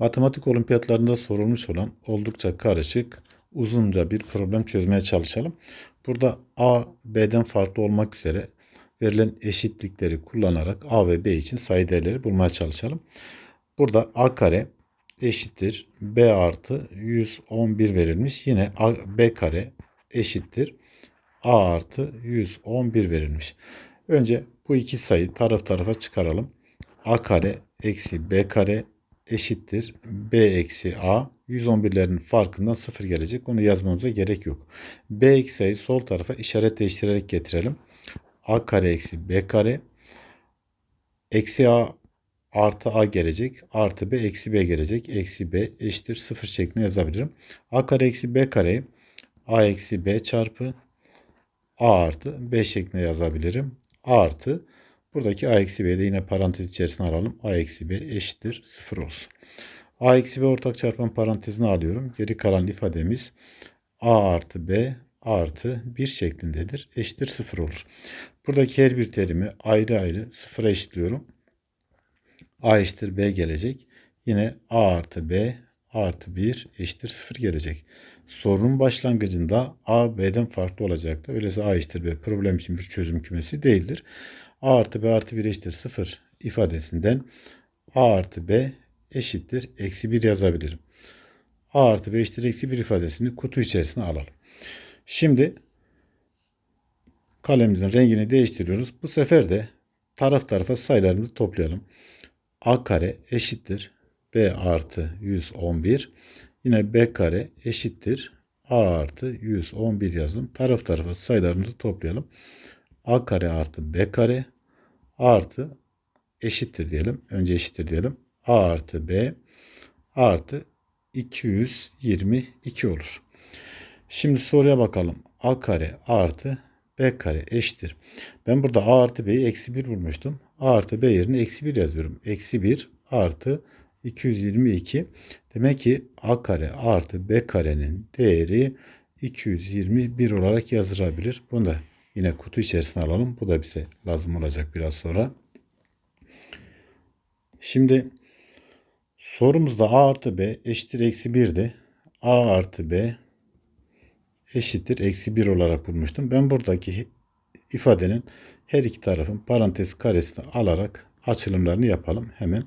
Matematik olimpiyatlarında sorulmuş olan oldukça karışık, uzunca bir problem çözmeye çalışalım. Burada A, B'den farklı olmak üzere verilen eşitlikleri kullanarak A ve B için sayı değerleri bulmaya çalışalım. Burada A kare eşittir B artı 111 verilmiş. Yine A, B kare eşittir A artı 111 verilmiş. Önce bu iki sayı taraf tarafa çıkaralım. A kare eksi B kare eşittir B eksi A. 111'lerin farkından 0 gelecek. Onu yazmamıza gerek yok. B eksi sayı sol tarafa işaret değiştirerek getirelim. A kare eksi B kare eksi A artı A gelecek. Artı B eksi B gelecek. Eksi B eşittir 0 şeklinde yazabilirim. A kare eksi B kareyi A eksi B çarpı A artı B şeklinde yazabilirim. A artı buradaki A eksi B'yi de yine parantez içerisine alalım. A eksi B eşittir 0 olsun. A eksi B ortak çarpan parantezine alıyorum. Geri kalan ifademiz A artı B artı 1 şeklindedir. Eşittir 0 olur. Buradaki her bir terimi ayrı ayrı sıfıra eşitliyorum. A eşittir B gelecek. Yine A artı B artı 1 eşittir 0 gelecek. Sorunun başlangıcında A B'den farklı olacaktı. Öyleyse A eşittir B problem için bir çözüm kümesi değildir. A artı B artı 1 eşittir 0 ifadesinden A artı B eşittir eksi 1 yazabilirim. A artı B eşittir eksi 1 ifadesini kutu içerisine alalım. Şimdi kalemimizin rengini değiştiriyoruz. Bu sefer de taraf tarafa sayılarımızı toplayalım. A kare eşittir B artı 111. Yine B kare eşittir A artı 111 yazdım. Taraf tarafa sayılarımızı toplayalım. A kare artı B kare artı eşittir diyelim. Önce eşittir diyelim. A artı B artı 222 olur. Şimdi soruya bakalım. A kare artı B kare eşittir. Ben burada A artı B'yi eksi 1 bulmuştum. A artı B yerine eksi 1 yazıyorum. Eksi 1 artı 222. Demek ki A kare artı B karenin değeri 221 olarak yazılabilir. Bunu da yine kutu içerisine alalım. Bu da bize lazım olacak biraz sonra. Şimdi sorumuzda A artı B eşittir eksi 1'di. A artı B eşittir eksi 1 olarak bulmuştum. Ben buradaki ifadenin her iki tarafın parantez karesini alarak açılımlarını yapalım. Hemen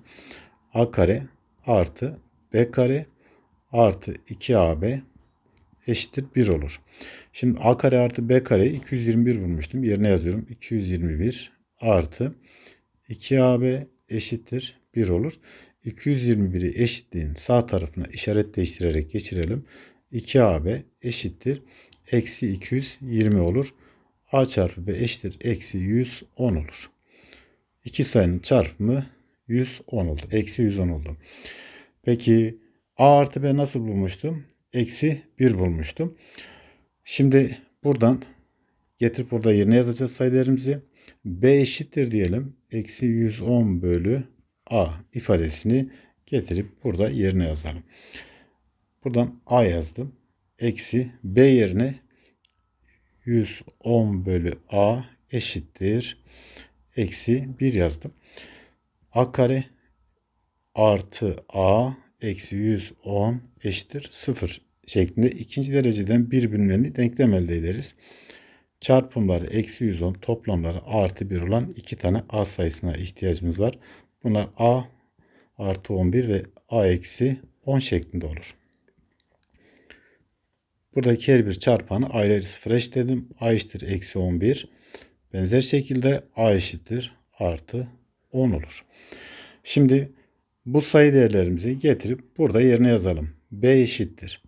a kare artı b kare artı 2ab eşittir 1 olur. Şimdi a kare artı b kare 221 bulmuştum. Yerine yazıyorum. 221 artı 2ab eşittir 1 olur. 221'i eşitliğin sağ tarafına işaret değiştirerek geçirelim. 2AB eşittir. Eksi 220 olur. A çarpı B eşittir. Eksi 110 olur. İki sayının çarpımı 110 oldu. Eksi 110 oldu. Peki A artı B nasıl bulmuştum? Eksi 1 bulmuştum. Şimdi buradan getirip burada yerine yazacağız sayılarımızı. B eşittir diyelim. Eksi 110 bölü A ifadesini getirip burada yerine yazalım. Buradan A yazdım. Eksi B yerine 110 bölü A eşittir. Eksi 1 yazdım. A kare artı A eksi 110 eşittir 0 şeklinde ikinci dereceden bir bilinmeni denklem elde ederiz. Çarpımları eksi 110 toplamları artı 1 olan iki tane A sayısına ihtiyacımız var. Bunlar A artı 11 ve A eksi 10 şeklinde olur. Buradaki her bir çarpanı ayrı sıfıra eşitledim. A eşittir eksi 11. Benzer şekilde A eşittir artı 10 olur. Şimdi bu sayı değerlerimizi getirip burada yerine yazalım. B eşittir.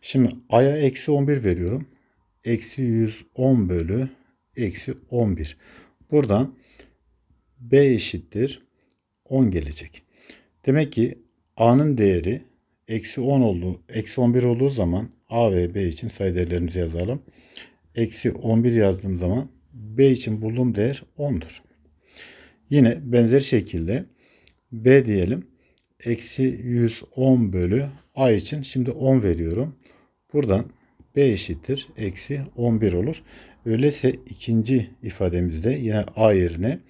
Şimdi A'ya eksi 11 veriyorum. Eksi 110 bölü eksi 11. Buradan B eşittir 10 gelecek. Demek ki A'nın değeri eksi 10 olduğu, eksi 11 olduğu zaman A ve B için sayı değerlerimizi yazalım. Eksi 11 yazdığım zaman B için bulduğum değer 10'dur. Yine benzer şekilde B diyelim. Eksi 110 bölü A için şimdi 10 veriyorum. Buradan B eşittir. Eksi 11 olur. Öyleyse ikinci ifademizde yine A yerine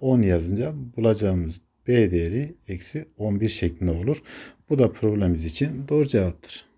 10 yazınca bulacağımız B değeri eksi 11 şeklinde olur. Bu da problemimiz için doğru cevaptır.